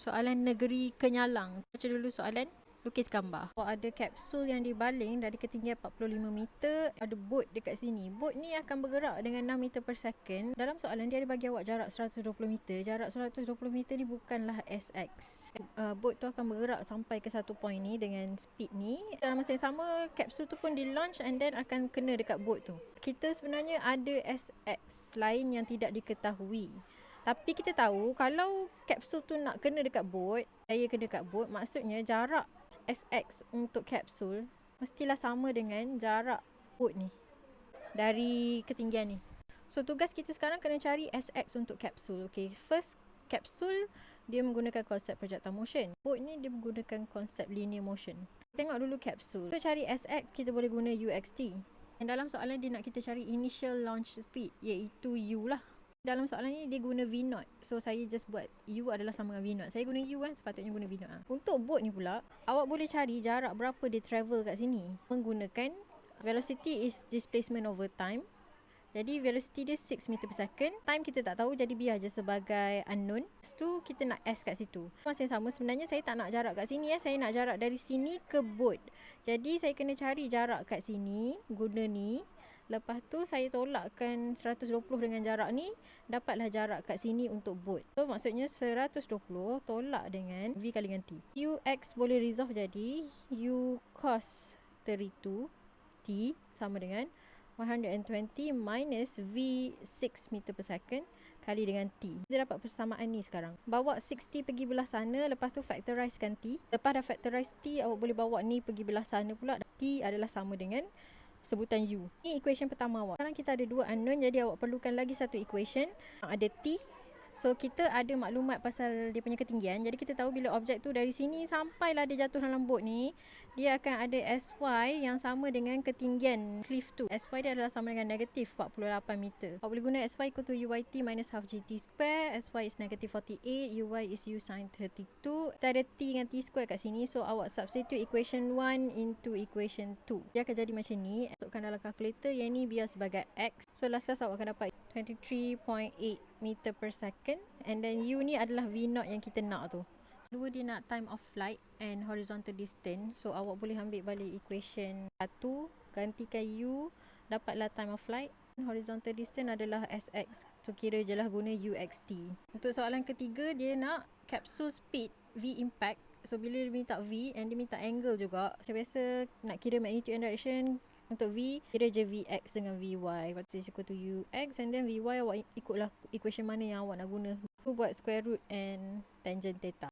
Soalan negeri Kenyalang. Baca dulu soalan. Lukis gambar. Oh, ada kapsul yang dibaling dari ketinggian 45 meter. Ada bot dekat sini. Bot ni akan bergerak dengan 6 meter per second. Dalam soalan dia ada bagi awak jarak 120 meter. Jarak 120 meter ni bukanlah SX. Uh, bot tu akan bergerak sampai ke satu point ni dengan speed ni. Dalam masa yang sama, kapsul tu pun di launch and then akan kena dekat bot tu. Kita sebenarnya ada SX lain yang tidak diketahui. Tapi kita tahu kalau kapsul tu nak kena dekat bot, daya kena dekat bot, maksudnya jarak SX untuk kapsul mestilah sama dengan jarak bot ni dari ketinggian ni. So tugas kita sekarang kena cari SX untuk kapsul. Okay, first kapsul dia menggunakan konsep projectile motion. Bot ni dia menggunakan konsep linear motion. Tengok dulu kapsul. Untuk cari SX kita boleh guna UXT. Dan dalam soalan dia nak kita cari initial launch speed iaitu U lah. Dalam soalan ni dia guna V0. So saya just buat U adalah sama dengan V0. Saya guna U kan sepatutnya guna V0 lah. Untuk bot ni pula, awak boleh cari jarak berapa dia travel kat sini menggunakan velocity is displacement over time. Jadi velocity dia 6 meter per second. Time kita tak tahu jadi biar je sebagai unknown. Lepas tu kita nak S kat situ. Masa yang sama sebenarnya saya tak nak jarak kat sini ya. Saya nak jarak dari sini ke bot. Jadi saya kena cari jarak kat sini guna ni. Lepas tu saya tolakkan 120 dengan jarak ni Dapatlah jarak kat sini untuk bot So maksudnya 120 tolak dengan V kali dengan T UX boleh resolve jadi U cos 32 T sama dengan 120 minus V 6 meter per second kali dengan T. Kita dapat persamaan ni sekarang. Bawa 60 pergi belah sana, lepas tu factorizekan T. Lepas dah factorize T, awak boleh bawa ni pergi belah sana pula. T adalah sama dengan sebutan U. Ini equation pertama awak. Sekarang kita ada dua unknown jadi awak perlukan lagi satu equation. Ada T. So kita ada maklumat pasal dia punya ketinggian. Jadi kita tahu bila objek tu dari sini sampailah dia jatuh dalam bot ni, dia akan ada SY yang sama dengan ketinggian cliff tu. SY dia adalah sama dengan negatif 48 meter. Awak boleh guna SY equal to UYT minus half GT square. SY is negative 48, UY is U sin 32. Kita ada T dengan T square kat sini. So awak substitute equation 1 into equation 2. Dia akan jadi macam ni. Masukkan dalam calculator. Yang ni biar sebagai X. So last last awak akan dapat 23.8 meter per second and then U ni adalah V0 yang kita nak tu. Dua dia nak time of flight and horizontal distance. So awak boleh ambil balik equation 1, gantikan U, dapatlah time of flight. Horizontal distance adalah SX. So kira je lah guna UXT. Untuk soalan ketiga dia nak capsule speed V impact. So bila dia minta V and dia minta angle juga. Macam biasa nak kira magnitude and direction untuk V, kira je Vx dengan Vy. Lepas tu equal to Ux and then Vy awak ikutlah equation mana yang awak nak guna. Aku buat square root and tangent theta.